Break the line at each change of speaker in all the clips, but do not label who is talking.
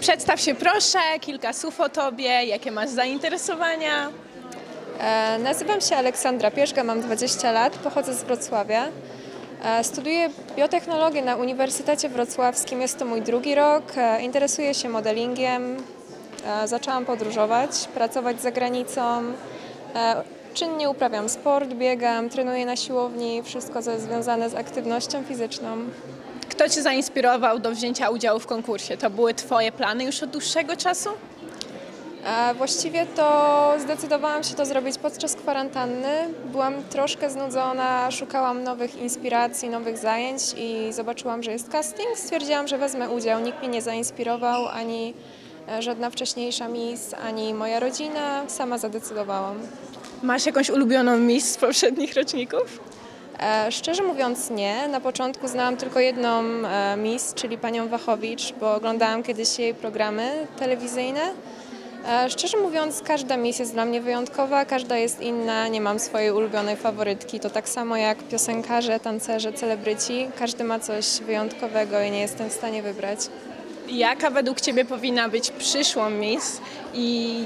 Przedstaw się proszę, kilka słów o tobie, jakie masz zainteresowania.
E, Nazywam się Aleksandra Pierzga, mam 20 lat, pochodzę z Wrocławia. E, Studiuję biotechnologię na Uniwersytecie Wrocławskim, jest to mój drugi rok. E, Interesuję się modelingiem, E, zaczęłam podróżować, pracować za granicą. E, Czynnie uprawiam sport, biegam, trenuję na siłowni, wszystko co jest związane z aktywnością fizyczną.
Kto cię zainspirował do wzięcia udziału w konkursie? To były twoje plany już od dłuższego czasu?
A właściwie to zdecydowałam się to zrobić podczas kwarantanny. Byłam troszkę znudzona, szukałam nowych inspiracji, nowych zajęć i zobaczyłam, że jest casting. Stwierdziłam, że wezmę udział. Nikt mnie nie zainspirował, ani e, żadna wcześniejsza miss, ani moja rodzina. Sama zadecydowałam.
Masz jakąś ulubioną miss z poprzednich roczników?
E, Szczerze mówiąc nie. Na początku znałam tylko jedną e, miss, czyli panią Wachowicz, bo oglądałam kiedyś jej programy telewizyjne. E, Szczerze mówiąc, każda miss jest dla mnie wyjątkowa, każda jest inna, nie mam swojej ulubionej faworytki. To tak samo jak piosenkarze, tancerze, celebryci. Każdy ma coś wyjątkowego i nie jestem w stanie wybrać.
Jaka według ciebie powinna być przyszłą miss i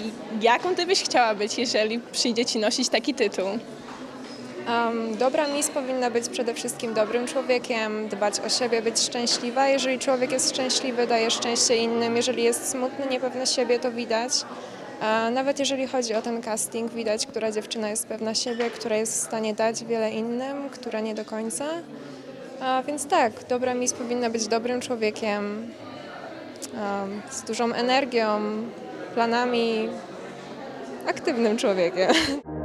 jaką ty byś chciała być, jeżeli przyjdzie ci nosić taki tytuł?
Um, dobra miss powinna być przede wszystkim dobrym człowiekiem, dbać o siebie, być szczęśliwa. Jeżeli człowiek jest szczęśliwy, daje szczęście innym. Jeżeli jest smutny, niepewny siebie, to widać. A nawet jeżeli chodzi o ten casting, widać, która dziewczyna jest pewna siebie, która jest w stanie dać wiele innym, która nie do końca. A więc tak, dobra miss powinna być dobrym człowiekiem, um, z dużą energią, planami, aktywnym człowiekiem.